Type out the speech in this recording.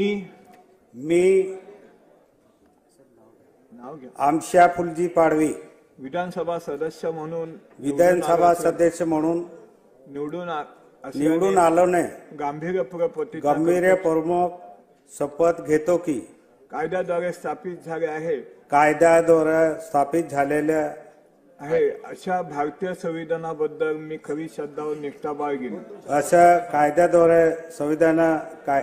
मी आमशा फुलजी पाडवी विधानसभा सदस्य म्हणून विधानसभा सदस्य म्हणून निवडून निवडून आलो ने गांभीर्यपूर्वक प्रतिज्ञा गंभीर करतो. प्रमुख शपथ घेतो की कायद्याद्वारे स्थापित झाले आहे कायद्याद्वारे स्थापित झालेल्या आहे अशा भारतीय संविधानाबद्दल मी खरी श्रद्धा व निष्ठा बाळगीन अशा कायद्याद्वारे संविधान काय